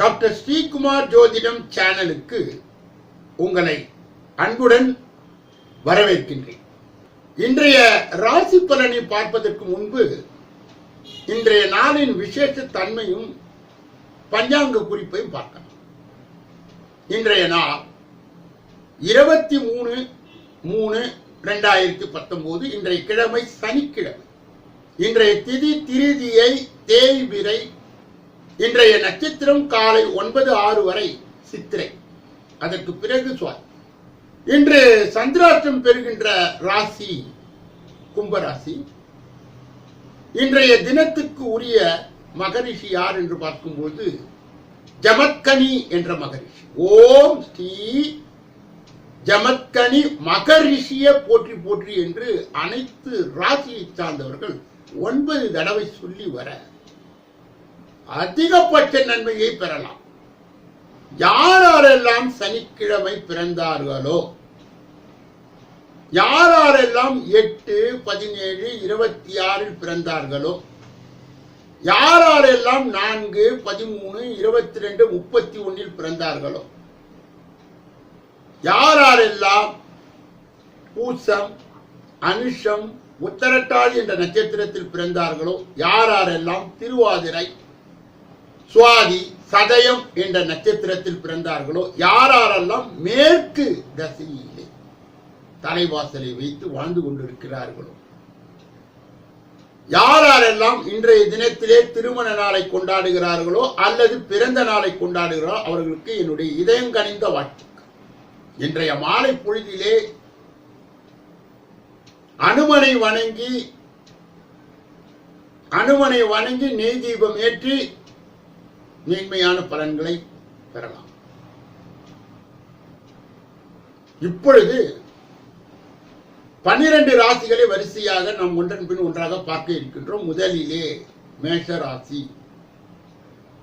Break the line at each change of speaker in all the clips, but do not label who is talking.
Doctor Sreekumar ஜோதிடம் சேனலுக்கு உங்களை அன்புடன் வரவேற்கின்றேன். இன்றைய ராசி பலனை பார்ப்பதற்கு முன்பு இன்றைய நாளின் விசேஷ தன்மையும் பஞ்சாங்க குறிப்பையும் பார்க்கலாம். இன்றைய நாள் இருபத்தி மூணு மூணு ரெண்டாயிரத்தி பத்தொன்பது இன்றைய கிழமை சனிக்கிழமை. இன்றைய திதி திருதியை தேய்விரை இன்றைய நட்சத்திரம் காலை ஒன்பது ஆறு வரை சித்திரை. அதற்கு பிறகு சுவாதி. இன்று சந்திராஷ்டம் பெறுகின்ற ராசி கும்பராசி. இன்றைய தினத்துக்கு உரிய மகரிஷி யார் என்று பார்க்கும்போது ஜமத்கனி என்ற மகரிஷி. ஓம் ஸ்ரீ ஜமத்கனி மகரிஷிய போற்றி போற்றி என்று அனைத்து ராசியை சார்ந்தவர்கள் ஒன்பது தடவை சொல்லி வர அதிகபட்ச நன்மையை பெறலாம். யாரெல்லாம் சனிக்கிழமை பிறந்தார்களோ யாரெல்லாம் எட்டு பதினேழு இருபத்தி ஆறில் பிறந்தார்களோ யாரெல்லாம் நான்கு பதிமூணு இருபத்தி ரெண்டு முப்பத்தி ஒன்னில் பிறந்தார்களோ யாரெல்லாம் பூசம் அனுஷம் உத்தரட்டாதி என்ற நட்சத்திரத்தில் பிறந்தார்களோ யாரெல்லாம் திருவாதிரை சுவாதி சதயம் என்ற நட்சத்திரத்தில் பிறந்தார்களோ யாரெல்லாம் மேற்கு தசையிலே தலைவாசலை வைத்து வாழ்ந்து கொண்டிருக்கிறார்களோ யாரெல்லாம் இன்றைய தினத்திலே திருமண நாளை கொண்டாடுகிறார்களோ அல்லது பிறந்த நாளை கொண்டாடுகிறாரோ அவர்களுக்கு என்னுடைய இதயம் கனிந்த வாழ்த்துக்கள். இன்றைய மாலை பொழுதிலே அனுமனை வணங்கி அனுமனை வணங்கி நெய் தீபம் ஏற்றி மேன்மையான பலன்களை பெறலாம். இப்பொழுது பன்னிரண்டு ராசிகளை வரிசையாக நாம் ஒன்றன் பின் ஒன்றாக பார்க்க இருக்கின்றோம். முதலிலே மேஷ ராசி.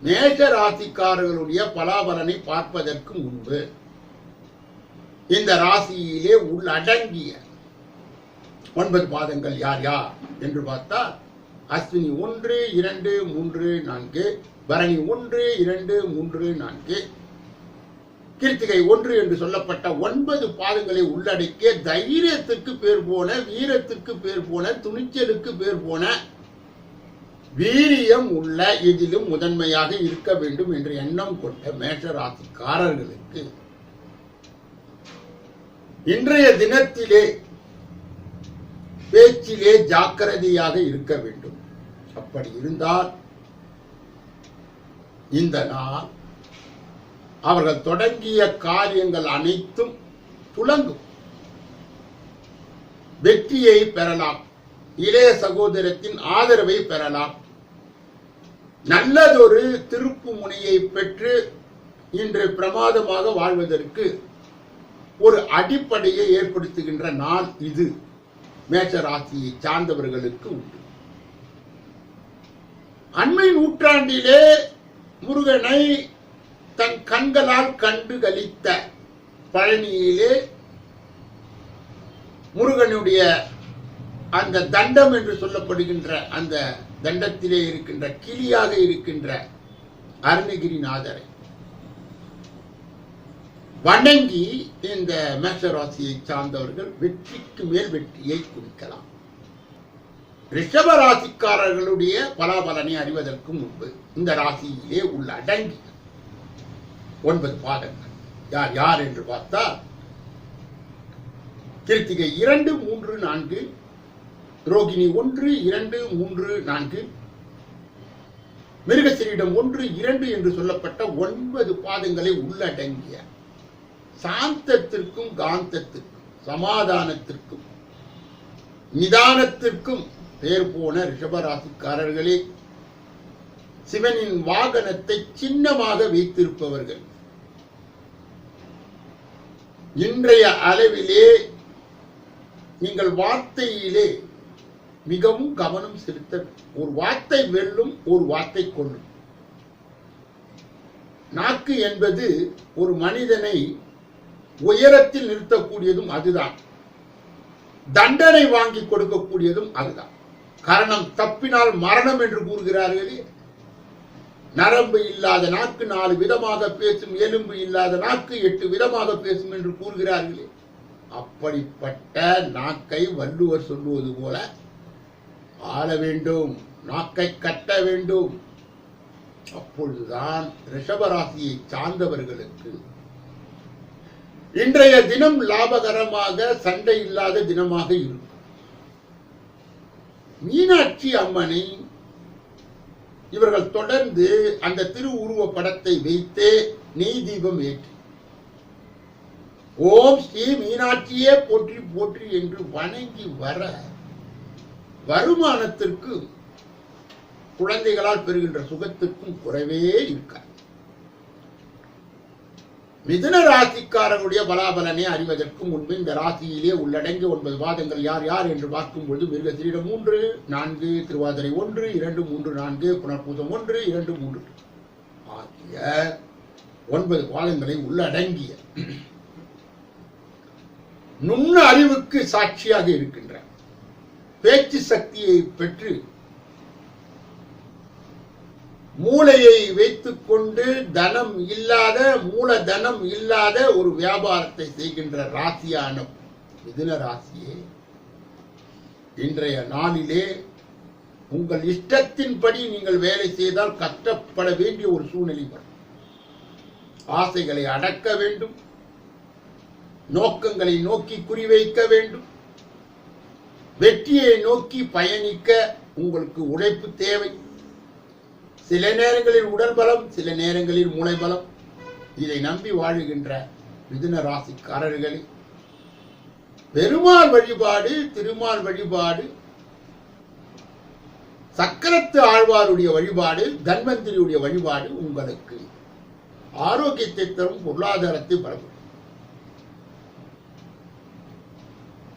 மேஷ ராசிக்காரர்களுடைய பலாபலனை பார்ப்பதற்கு முன்பு இந்த ராசியிலே உள்ளடங்கிய ஒன்பது பாதங்கள் யார் யார் என்று பார்த்தால் அஸ்வினி ஒன்று இரண்டு மூன்று நான்கு பரணி ஒன்று இரண்டு மூன்று நான்கு. கிருத்திகை ஒன்று என்று சொல்லப்பட்ட ஒன்பது பாதங்களை உள்ளடக்கிய தைரியத்துக்கு பேர் போன வீரத்துக்கு பேர் போன துணிச்சலுக்கு பேர் போன வீரியம் உள்ள இதிலும் முதன்மையாக இருக்க வேண்டும் என்ற எண்ணம் கொண்ட மேஷராசிக்காரர்களுக்கு இன்றைய தினத்திலே பேச்சிலே ஜாக்கிரதையாக இருக்க வேண்டும். அப்படி இருந்தால் இந்த நாள் அவர்கள் தொடங்கிய காரியங்கள் அனைத்தும் துலங்கும். வெற்றியை பெறலாம். இளைய சகோதரத்தின் ஆதரவை பெறலாம். நல்லதொரு திருப்பு முனையை பெற்று இன்று பிரமாதமாக வாழ்வதற்கு ஒரு அடிப்படையை ஏற்படுத்துகின்ற நாள் இது. மேஷ ராசியை சார்ந்தவர்களுக்கு உண்டு. அண்மை நூற்றாண்டிலே முருகனை தன் கண்களால் கண்டு கலித்த பழனியிலே முருகனுடைய அந்த தண்டம் என்று சொல்லப்படுகின்ற அந்த தண்டத்திலே இருக்கின்ற கிளியாக இருக்கின்ற அருணகிரிநாதரை வணங்கி இந்த மேஷராசியை சார்ந்தவர்கள் வெற்றிக்கு மேல் வெற்றியை குவிக்கலாம் ரிஷப ராசிக்காரர்களுடைய பலாபலனை அறிவதற்கு முன்பு இந்த ராசியிலே உள்ள அடங்கி ஒன்பது பாதங்கள். யார் யார் என்று பார்த்தால் கிருத்திகை இரண்டு மூன்று நான்கு ரோகிணி ஒன்று இரண்டு மூன்று நான்கு மிருகசிரியிடம் ஒன்று இரண்டு என்று சொல்லப்பட்ட ஒன்பது பாதங்களை உள்ளடங்கிய சாந்தத்திற்கும் காந்தத்திற்கும் சமாதானத்திற்கும் நிதானத்திற்கும் பேர் போன ரிஷபராசிக்காரர்களே சிவனின் வாகனத்தை சின்னமாக வைத்திருப்பவர்கள். இன்றைய அளவிலே நீங்கள் வார்த்தையிலே மிகவும் கவனம் செலுத்த ஒரு வார்த்தை வெல்லும் ஒரு வார்த்தை கொள்ளும். நாக்கு என்பது ஒரு மனிதனை உயரத்தில் நிறுத்தக்கூடியதும் அதுதான். தண்டனை வாங்கி கொடுக்கக்கூடியதும் அதுதான். காரணம் தப்பினால் மரணம் என்று கூறுகிறார்களே நரம்பு இல்லாத நாக்கு நாலு விதமாக பேசும் எலும்பு இல்லாத நாக்கு எட்டு விதமாக பேசும் என்று கூறுகிறார்களே அப்படிப்பட்ட நாக்கை வள்ளுவர் சொல்லுவது போல ஆள வேண்டும் நாக்கை கட்ட வேண்டும். அப்பொழுதுதான் ரிஷபராசியை சார்ந்தவர்களுக்கு இன்றைய தினம் லாபகரமாக சண்டை இல்லாத தினமாக இருக்கும். மீனாட்சி அம்மனை இவர்கள் தொடர்ந்து அந்த திருவுருவ படத்தை வைத்து நெய் தீபம் ஏற்றி ஓம் ஸ்ரீ மீனாட்சியே போற்றி போற்றி என்று வணங்கி வர வருமானத்திற்கு குழந்தைகளால் பெறுகின்ற சுகத்திற்கும் குறைவே இருக்காது. மிதுன ராசிக்காரனுடைய பலாபலனை அறிவதற்கு முன்பு இந்த ராசியிலே உள்ளடங்கிய ஒன்பது பாதங்கள் யார் யார் என்று பார்க்கும்பொழுது மிருகசீரிடம் மூன்று நான்கு திருவாதிரை ஒன்று இரண்டு மூன்று நான்கு புனர்பூதம் ஒன்று இரண்டு மூன்று. ஆகிய ஒன்பது பாதங்களை உள்ளடங்கிய நுண்ண அறிவுக்கு சாட்சியாக இருக்கின்ற பேச்சு சக்தியை பெற்று மூளையை வைத்துக்கொண்டு தனம் இல்லாத மூலதனம் இல்லாத ஒரு வியாபாரத்தை செய்கின்ற ராசியான மிதுன ராசியே இன்றைய நாளிலே உங்கள் இஷ்டத்தின்படி நீங்கள் வேலை செய்தால் கஷ்டப்பட வேண்டிய ஒரு சூழ்நிலை வரும். ஆசைகளை அடக்க வேண்டும். நோக்கங்களை நோக்கி குறிவைக்க வேண்டும். வெற்றியை நோக்கி பயணிக்க உங்களுக்கு உழைப்பு தேவை. சில நேரங்களில் உடல் பலம் சில நேரங்களில் மூளை பலம். இதை நம்பி வாழுகின்ற மிதுன ராசிக்காரர்களே பெருமாள் வழிபாடு திருமால் வழிபாடு சக்கரத்து ஆழ்வாருடைய வழிபாடு தன்வந்திரியுடைய வழிபாடு உங்களுக்கு ஆரோக்கியத்தை தரும் பொருளாதாரத்தை பரப்பும்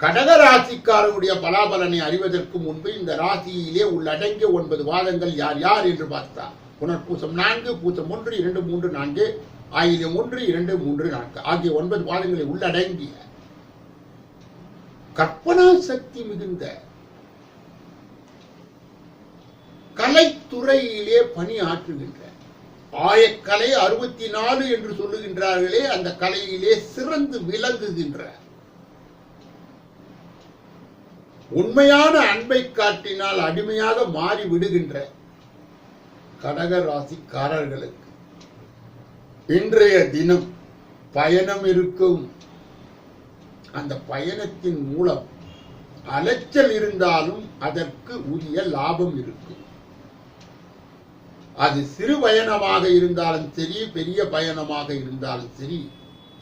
கடக ராசிக்காரருடைய பலாபலனை அறிவதற்கு முன்பு இந்த ராசியிலே உள்ளடங்கிய ஒன்பது வாதங்கள் யார் யார் என்று பார்த்தார். புனர்பூசம் நான்கு பூசம் ஒன்று இரண்டு மூன்று நான்கு ஆயிரம் ஒன்று இரண்டு மூன்று நான்கு. ஆகிய ஒன்பது வாதங்களை உள்ளடங்கிய கற்பனா சக்தி மிகுந்த கலைத்துறையிலே பணி ஆற்றுகின்ற ஆயக்கலை அறுபத்தி நாலு என்று சொல்லுகின்றார்களே அந்த கலையிலே சிறந்து விளங்குகின்ற உண்மையான அன்பை காட்டினால் அடிமையாக மாறி விடுகின்ற கடக ராசிக்காரர்களுக்கு இன்றைய தினம் பயணம் இருக்கும். அந்த பயணத்தின் மூலம் அலைச்சல் இருந்தாலும் அதற்கு உரிய லாபம் இருக்கும். அது சிறு பயணமாக இருந்தாலும் சரி பெரிய பயணமாக இருந்தாலும் சரி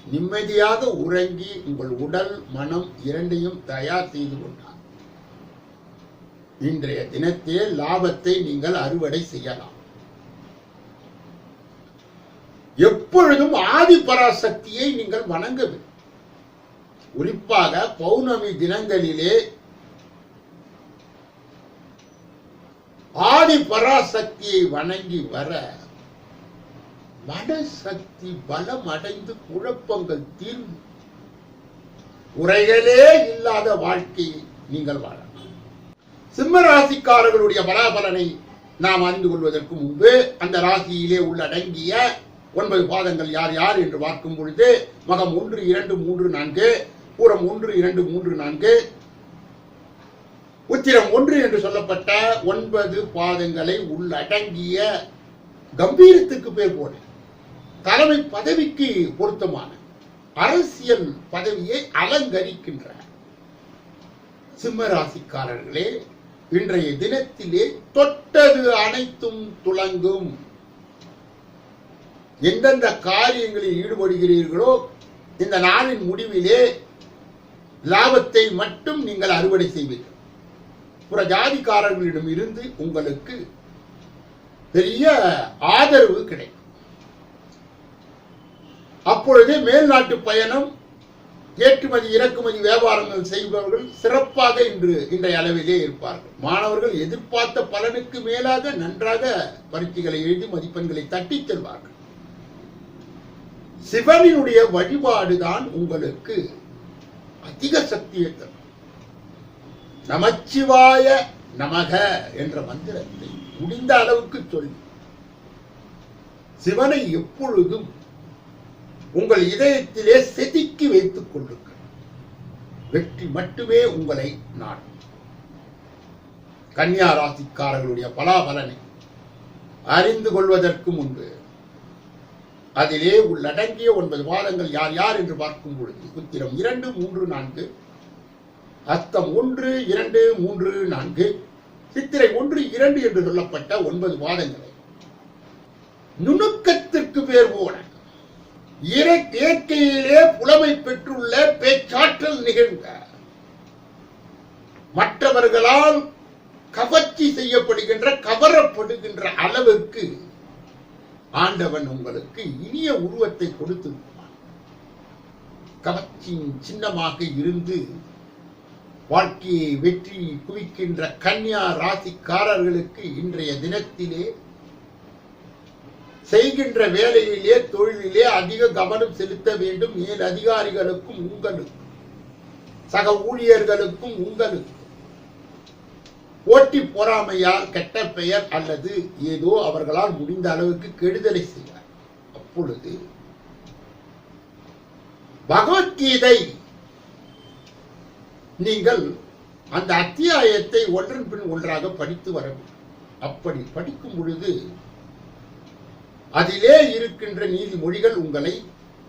நிம்மதியாக உறங்கி உங்கள் உடல் மனம் இரண்டையும் தயார் செய்து கொண்டார் இன்றைய தினத்தே லாபத்தை நீங்கள் அறுவடை செய்யலாம். எப்பொழுதும் ஆதிபராசக்தியை நீங்கள் வணங்க வேண்டும். குறிப்பாக பௌர்ணமி தினங்களிலே ஆதி பராசக்தியை வணங்கி வர மனசக்தி பலம் அடைந்து குழப்பங்கள் தீர்வு குறைகளே இல்லாத வாழ்க்கையை நீங்கள் வாழ சிம்ம ராசிக்காரர்களுடைய பலாபலனை நாம் அறிந்து கொள்வதற்கு முன்பு அந்த ராசியிலே உள்ளடங்கிய ஒன்பது பாதங்கள் யார் யார் என்று பார்க்கும் பொழுது மகம் ஒன்று இரண்டு மூன்று நான்கு பூரம் ஒன்று இரண்டு மூன்று நான்கு உத்திரம் ஒன்று என்று சொல்லப்பட்ட ஒன்பது பாதங்களை உள்ளடங்கிய கம்பீரத்துக்கு பேர் போன தலைமை பதவிக்கு பொருத்தமான அரசியல் பதவியை அலங்கரிக்கின்ற சிம்ம ராசிக்காரர்களே இன்றைய தினத்திலே தொட்டது அனைத்தும் துலங்கும் எந்தெந்த காரியங்களில் ஈடுபடுகிறீர்களோ இந்த நாளின் முடிவிலே லாபத்தை மட்டும் நீங்கள் அறுவடை செய்வீர்கள். புற ஜாதிக்காரர்களிடம் இருந்து உங்களுக்கு பெரிய ஆதரவு கிடைக்கும். அப்பொழுது மேல்நாட்டு பயணம் ஏற்றுமதி இறக்குமதி வியாபாரங்கள் செய்பவர்கள் சிறப்பாக இன்று இன்றைய அளவிலே இருப்பார்கள். மாணவர்கள் எதிர்பார்த்த பலனுக்கு மேலாக நன்றாக பரீட்சைகளை எழுதி மதிப்பெண்களை தட்டிச் செல்வார்கள். சிவனினுடைய வழிபாடுதான் உங்களுக்கு அதிக சக்தியை தரும். நமச்சிவாய நமக என்ற மந்திரத்தை முடிந்த அளவுக்கு சொல்லி சிவனை எப்பொழுதும் உங்கள் இதயத்திலே செதுக்கி வைத்துக் கொள்ளுங்கள். வெற்றி மட்டுமே உங்களை நாடும். கன்னியா ராசிக்காரர்களுடைய பலாபலனை அறிந்து கொள்வதற்கு முன்பு அதிலே உள்ளடங்கிய ஒன்பது வாதங்கள் யார் யார் என்று பார்க்கும் பொழுது உத்திரம் இரண்டு மூன்று நான்கு அத்தம் ஒன்று இரண்டு மூன்று நான்கு சித்திரை ஒன்று இரண்டு என்று சொல்லப்பட்ட ஒன்பது வாதங்களை நுணுக்கத்திற்கு பேர் போன இயற்கையிலே புலமை பெற்றுள்ள பேச்சாற்றல் நிகழ்ந்த. மற்றவர்களால் கவர்ச்சி செய்யப்படுகின்ற கவரப்படுகின்ற அளவுக்கு ஆண்டவன் உங்களுக்கு இனிய உருவத்தை கொடுத்திருப்பான் கவர்ச்சியின் சின்னமாக இருந்து வாழ்க்கையை வெற்றி குவிக்கின்ற கன்யா ராசிக்காரர்களுக்கு இன்றைய தினத்திலே செய்கின்ற வேலையிலே தொழிலிலே அதிக கவனம் செலுத்த வேண்டும். மேல் அதிகாரிகளுக்கும் உங்களுக்கும். சக ஊழியர்களுக்கும் உங்களுக்கும். போட்டி பொறாமையால் கெட்ட பெயர் அல்லது ஏதோ அவர்களால் முடிந்த அளவுக்கு கெடுதலை செய்வார் அப்பொழுது பகவத்கீதை நீங்கள் அந்த அத்தியாயத்தை ஒன்றன் பின் ஒன்றாக படித்து வர வேண்டும். அப்படி படிக்கும் பொழுது அதிலே இருக்கின்ற நீதிமொழிகள் உங்களை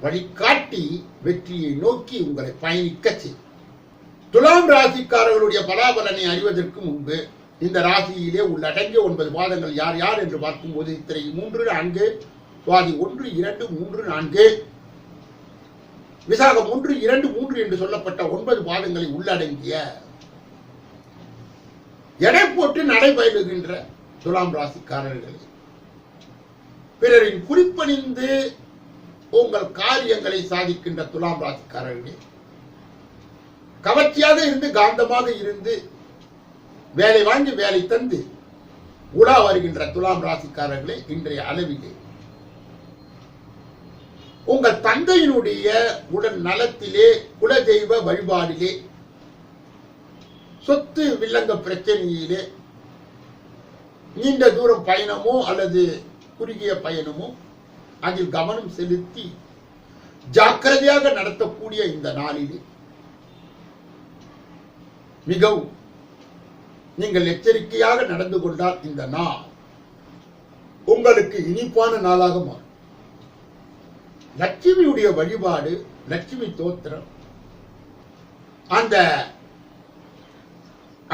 வழிகாட்டி வெற்றியை நோக்கி உங்களை பயணிக்க செய்யும். துலாம் ராசிக்காரர்களுடைய பலாபலனை அறிவதற்கு முன்பு இந்த ராசியிலே உள்ளடங்கிய ஒன்பது பாதங்கள் யார் யார் என்று பார்க்கும்போது இத்திரை மூன்று நான்கு சுவாதி ஒன்று இரண்டு மூன்று நான்கு. விசாகம் ஒன்று இரண்டு மூன்று என்று சொல்லப்பட்ட ஒன்பது பாதங்களை உள்ளடங்கிய எடை போட்டு நடைபயிலுகின்ற துலாம் ராசிக்காரர்கள். பிறரின் குறிப்பணிந்து உங்கள் காரியங்களை சாதிக்கின்ற துலாம் ராசிக்காரர்களே கவர்ச்சியாக இருந்து காந்தமாக இருந்து வேலை வாங்கி வேலை தந்து உலா வருகின்ற துலாம் ராசிக்காரர்களே இன்றைய அளவிலே. உங்கள் தந்தையினுடைய உடல் நலத்திலே குலதெய்வ வழிபாடிலே சொத்து வில்லங்க பிரச்சனையிலே நீண்ட தூரம் பயணமோ அல்லது குறுகிய பயணமும் அதில் கவனம் செலுத்தி ஜாக்கிரதையாக நடத்தக்கூடிய இந்த நாளிலே மிகவும் நீங்கள் எச்சரிக்கையாக நடந்து கொண்டால் இந்த நாள் உங்களுக்கு இனிப்பான நாளாக மாறும். லட்சுமியுடைய வழிபாடு லட்சுமி தோத்திரம். அந்த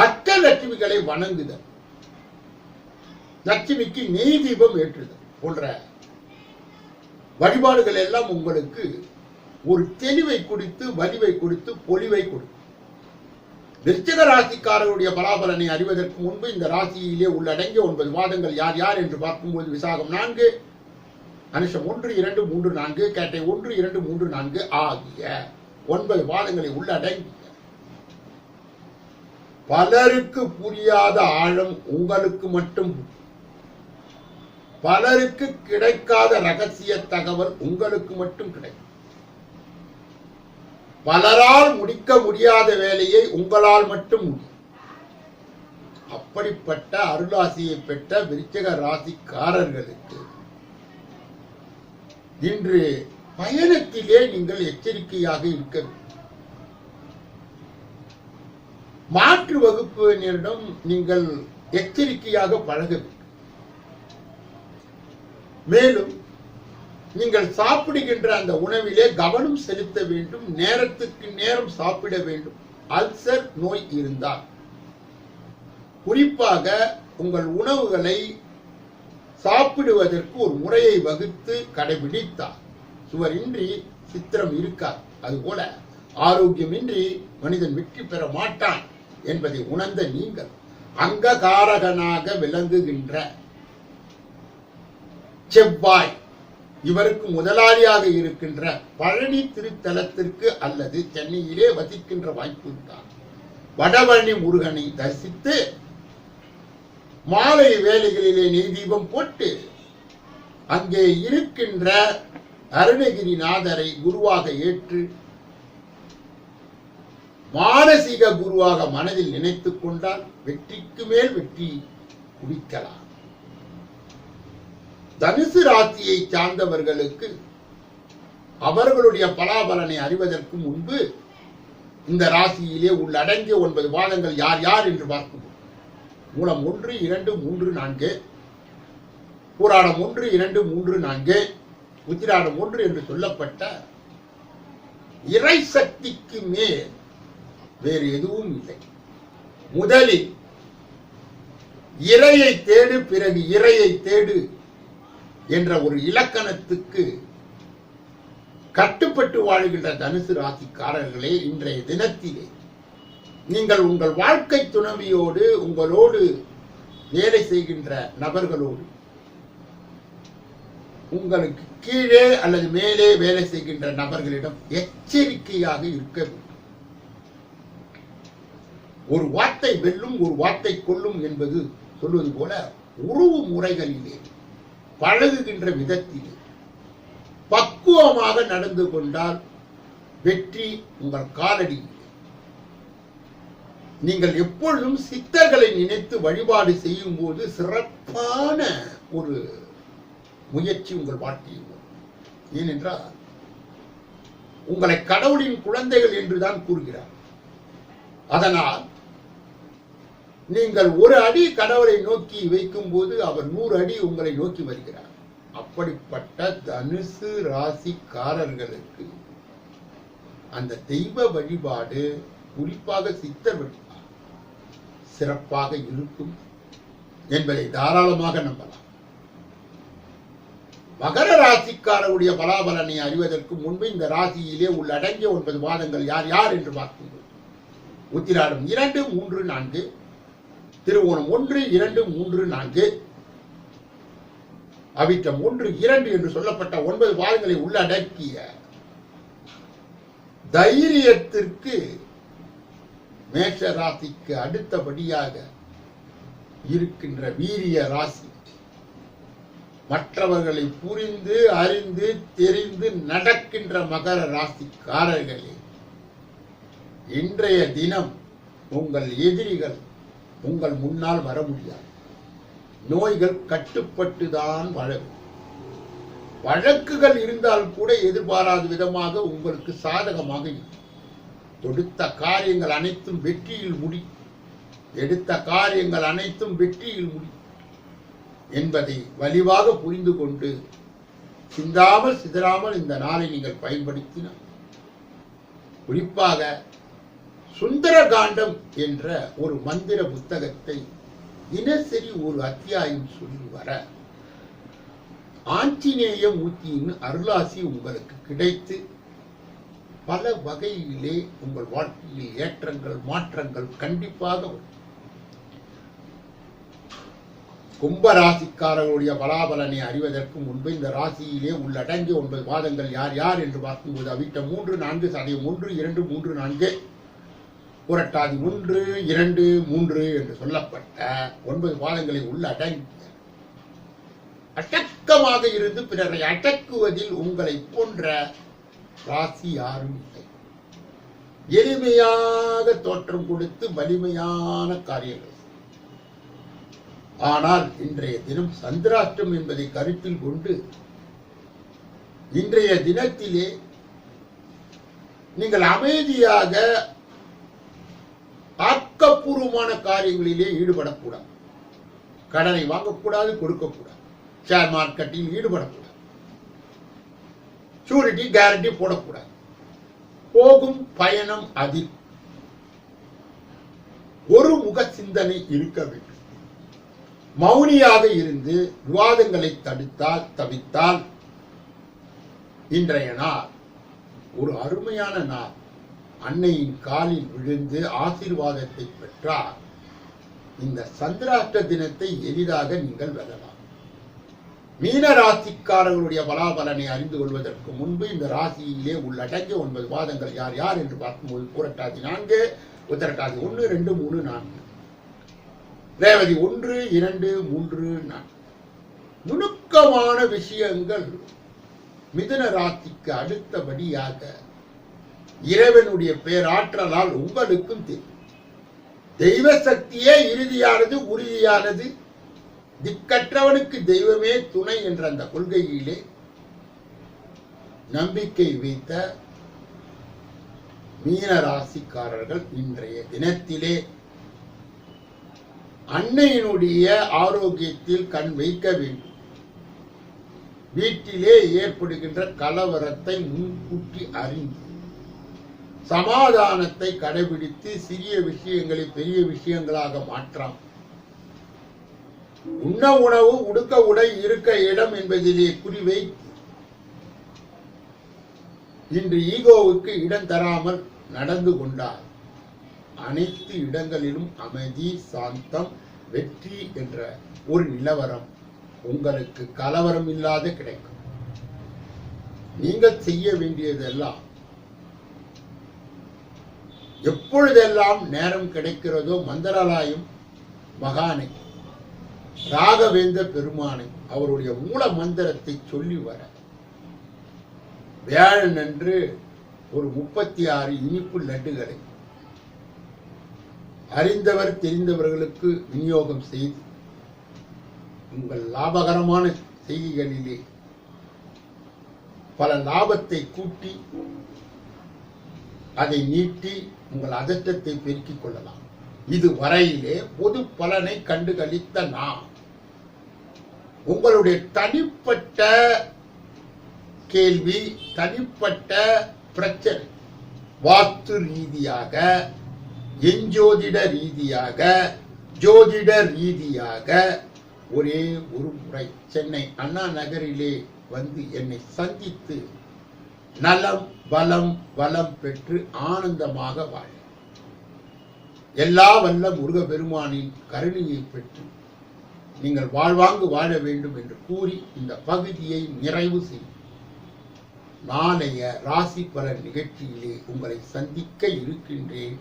அஷ்ட லட்சுமிகளை வணங்குதல். லட்சுமிக்கு நெய் தீபம் ஏற்றுதல். போன்ற வழிபாடுகள் எல்லாம் உங்களுக்கு ஒரு தெளிவை கொடுத்து வலிவை கொடுத்து பொலிவை கொடுக்கும் விருச்சிக ராசிக்காரருடைய பலாபலனை அறிவதற்கு முன்பு இந்த ராசியிலே உள்ளடங்கிய ஒன்பது மாதங்கள் யார் யார் என்று பார்க்கும்போது விசாகம் நான்கு அனுஷம் ஒன்று இரண்டு மூன்று நான்கு கேட்டை ஒன்று இரண்டு மூன்று நான்கு ஆகிய ஒன்பது மாதங்களை உள்ளடங்கிய பலருக்கு புரியாத ஆழம் உங்களுக்கு மட்டும் பலருக்கு கிடைக்காத ரகசிய தகவல் உங்களுக்கு மட்டும் கிடைக்கும். பலரால் முடிக்க முடியாத வேலையை உங்களால் மட்டும் முடியும். அப்படிப்பட்ட அருளாசியை பெற்ற விருச்சக ராசிக்காரர்களுக்கு இன்று பயணத்திலே நீங்கள் எச்சரிக்கையாக இருக்க மாற்று வகுப்பினரிடம் நீங்கள் எச்சரிக்கையாக பழக வேண்டும். மேலும் நீங்கள் சாப்பிடுகின்ற அந்த உணவிலே கவனம் செலுத்த வேண்டும் நேரத்துக்கு நேரம் சாப்பிட வேண்டும். அல்சர் நோய் இருந்தால். குறிப்பாக உங்கள் உணவுகளை சாப்பிடுவதற்கு ஒரு முறையை வகுத்து கடைபிடித்தார் சுவரின்றி சித்திரம் இருக்கார் அதுபோல ஆரோக்கியமின்றி மனிதன் வெற்றி பெற மாட்டான் என்பதை உணர்ந்த நீங்கள் அங்ககாரகனாக விளங்குகின்ற செவ்வாய் இவருக்கு முதலாளியாக இருக்கின்ற பழனி திருத்தலத்திற்கு அல்லது சென்னையிலே வசிக்கின்ற வாய்ப்பு தான் வடபழனி முருகனை தரிசித்து மாலை வேலைகளிலே நெய் தீபம் போட்டு அங்கே இருக்கின்ற அருணகிரிநாதரை குருவாக ஏற்று மானசீக குருவாக மனதில் நினைத்துக் கொண்டால் வெற்றிக்கு மேல் வெற்றி குவிக்கலாம். தனுசு ராசியை சார்ந்தவர்களுக்கு அவர்களுடைய பலாபலனை அறிவதற்கு முன்பு இந்த ராசியிலே உள்ளடங்கிய ஒன்பது பாதங்கள் யார் யார் என்று பார்க்கும் மூலம் ஒன்று இரண்டு மூன்று நான்கு பூராடம் ஒன்று இரண்டு மூன்று நான்கு உத்திராடம் ஒன்று என்று சொல்லப்பட்ட இறை சக்திக்கு மேல் வேறு எதுவும் இல்லை. முதலில் இறையை தேடு பிறகு இறையை தேடு என்ற ஒரு இலக்கணத்துக்கு கட்டுப்பட்டு வாழ்கின்ற தனுசு ராசிக்காரர்களே இன்றைய தினத்திலே நீங்கள் உங்கள் வாழ்க்கை துணைவியோடு உங்களோடு வேலை செய்கின்ற நபர்களோடு உங்களுக்கு கீழே அல்லது மேலே வேலை செய்கின்ற நபர்களிடம் எச்சரிக்கையாக இருக்க வேண்டும். ஒரு வார்த்தை வெல்லும் ஒரு வார்த்தை கொல்லும் என்பது சொல்வது போல உறவு முறைகளிலே பழகுகின்ற விதத்தில் பக்குவமாக நடந்து கொண்டால் வெற்றி உங்கள் காலடி. நீங்கள் எப்பொழுதும் சித்தர்களை நினைத்து வழிபாடு செய்யும் போது சிறப்பான ஒரு முயற்சி உங்கள் வாழ்க்கையில் ஏனென்றால் உங்களை கடவுளின் குழந்தைகள் என்றுதான் கூறுகிறார். அதனால் நீங்கள் ஒரு அடி கடவுளை நோக்கி வைக்கும் போது அவர் நூறு அடி உங்களை நோக்கி வருகிறார். அப்படிப்பட்ட தனுசு ராசிக்காரர்களுக்கு அந்த தெய்வ வழிபாடு குறிப்பாக சித்தர் வழிபாடு சிறப்பாக இருக்கும் என்பதை தாராளமாக நம்பலாம். மகர ராசிக்காரருடைய பலாபலனை அறிவதற்கு முன்பு இந்த ராசியிலே உள்ளடங்கிய ஒன்பது மாதங்கள் யார் யார் என்று பார்க்கும்போது உத்திராடம் இரண்டு மூன்று நான்கு திருவோணம் ஒன்று இரண்டு மூன்று நான்கு. அவிட்டம் ஒன்று இரண்டு என்று சொல்லப்பட்ட ஒன்பது பாதங்களை உள்ளடக்கிய தைரியத்திற்கு மேஷ ராசிக்கு அடுத்தபடியாக இருக்கின்ற வீரிய ராசி. மற்றவர்களை புரிந்து அறிந்து தெரிந்து நடக்கின்ற மகர ராசிக்காரர்களே இன்றைய தினம் உங்கள் எதிரிகள் உங்கள் முன்னால் வர முடியாது. நோய்கள் கட்டுப்பட்டுதான் வழங்கும் வழக்குகள் இருந்தால் கூட எதிர்பாராத விதமாக உங்களுக்கு சாதகமாக இருக்கும். தொடுத்த காரியங்கள் அனைத்தும் வெற்றியில் முடி. எடுத்த காரியங்கள் அனைத்தும் வெற்றியில் முடி. என்பதை வலிவாக புரிந்து கொண்டு சிந்தாமல் சிதறாமல் இந்த நாளை நீங்கள் பயன்படுத்தினால். குறிப்பாக சுந்தர காண்டம் என்ற ஒரு மந்திர புத்தகத்தை தினசரி ஒரு அத்தியாயம் சொல்லி வர ஆஞ்சநேய மூர்த்தியின் அருளாசி உங்களுக்கு கிடைத்து பல வகையிலே உங்கள் வாழ்க்கையில் ஏற்றங்கள் மாற்றங்கள் கண்டிப்பாக கும்பராசிக்காரர்களுடைய பலாபலனை அறிவதற்கு முன்பு இந்த ராசியிலே உள்ளடங்கிய ஒன்பது பாதங்கள் யார் யார் என்று பார்க்கும்போது அவிட்ட மூன்று நான்கு சதவீதம் ஒன்று இரண்டு மூன்று நான்கு புரட்டாதி ஒன்று இரண்டு மூன்று என்று சொல்லப்பட்ட ஒன்பது பாதங்களை உள்ளடங்கிய அடக்கமாக இருந்து பிறரை அடக்குவதில் உங்களை போன்ற ராசி யாரும் இல்லை. எளிமையாக தோற்றம் கொடுத்து வலிமையான காரியங்கள். ஆனால் இன்றைய தினம் சந்திராஷ்டம் என்பதை கருத்தில் கொண்டு இன்றைய தினத்திலே நீங்கள் அமைதியாக ஆக்கப்பூர்வமான காரியங்களிலே ஈடுபடக்கூடாது. கடனை வாங்கக்கூடாது கொடுக்கக்கூடாது. ஷேர் மார்க்கெட்டில் ஈடுபடக்கூடாது. ஷூரிட்டி கேரண்டி போடக்கூடாது. போகும் பயணம் அதில் ஒரு முக சிந்தனை இருக்க வேண்டும். மௌனியாக இருந்து விவாதங்களை தடுத்தால் தவித்தால் இன்றைய நாள் ஒரு அருமையான நாள். அன்னையின் காலில் விழுந்து ஆசீர்வாதத்தை பெற்றால் இந்த சந்திராஷ்ட தினத்தை எளிதாக நீங்கள் வெல்லலாம். மீன ராசிக்காரர்களுடைய பலாபலனை அறிந்து கொள்வதற்கு முன்பு இந்த ராசியிலே உள்ளடங்கிய ஒன்பது வாதங்கள் யார் யார் என்று பார்க்கும்போது பூரட்டாதி நான்கு உத்தரட்டாதி ஒன்று ரெண்டு மூணு நான்கு. ரேவதி ஒன்று இரண்டு மூன்று நான்கு. நுணுக்கமான விஷயங்கள் மிதுன ராசிக்கு அடுத்தபடியாக இறைவனுடைய பேராற்றலால் உங்களுக்கும் தெரியும் தெய்வ சக்தியே இறுதியானது உறுதியானது. திக்கற்றவனுக்கு தெய்வமே துணை என்ற அந்த கொள்கையிலே நம்பிக்கை வைத்த மீன ராசிக்காரர்கள் இன்றைய தினத்திலே அன்னையினுடைய ஆரோக்கியத்தில் கண் வைக்க வேண்டும். வீட்டிலே ஏற்படுகின்ற கலவரத்தை முன்கூட்டி அறிந்து சமாதானத்தை கடைபிடித்து சிறிய விஷயங்களை பெரிய விஷயங்களாக மாற்றாம். உண்ண உணவு உடுக்க உடை இருக்க இடம் என்பதிலே குறிவை இன்று ஈகோவுக்கு இடம் தராமல் நடந்து கொண்டார். அனைத்து இடங்களிலும் அமைதி சாந்தம் வெற்றி என்ற ஒரு நிலவரம் உங்களுக்கு கலவரம் இல்லாத கிடைக்கும். நீங்கள் செய்ய வேண்டியதெல்லாம் எப்பொழுதெல்லாம் நேரம் கிடைக்கிறதோ மந்திராலயம் மகானை ராகவேந்த பெருமானை அவருடைய மூல மந்திரத்தை சொல்லி வர. வியாழன் அன்று ஒரு முப்பத்தி ஆறு இனிப்பு லட்டுகளை அறிந்தவர் தெரிந்தவர்களுக்கு விநியோகம் செய்து உங்கள் லாபகரமான செய்திகளிலே பல லாபத்தை கூட்டி அதை நீட்டி உங்கள் அதட்டத்தை பெருக்கிக் கொள்ளலாம். இது வரையிலே பொது பலனை கண்டுகளித்த நாம் உங்களுடைய தனிப்பட்ட கேள்வி தனிப்பட்ட பிரச்சனை. வாஸ்து ரீதியாக எஞ்சோதிட ரீதியாக ஜோதிட ரீதியாக ஒரே ஒரு முறை. சென்னை அண்ணா நகரிலே வந்து என்னை சந்தித்து நலம் பலம் வளம் பெற்று ஆனந்தமாக வாழ. எல்லா வல்ல முருக பெருமானின் கருணையை பெற்று நீங்கள் வாழ்வாங்கு வாழ வேண்டும் என்று கூறி இந்த பகுதியை நிறைவு செய்யும் நாளைய ராசி பலன் நிகழ்ச்சியிலே உங்களை சந்திக்க இருக்கின்றேன்.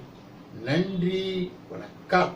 நன்றி வணக்கம்.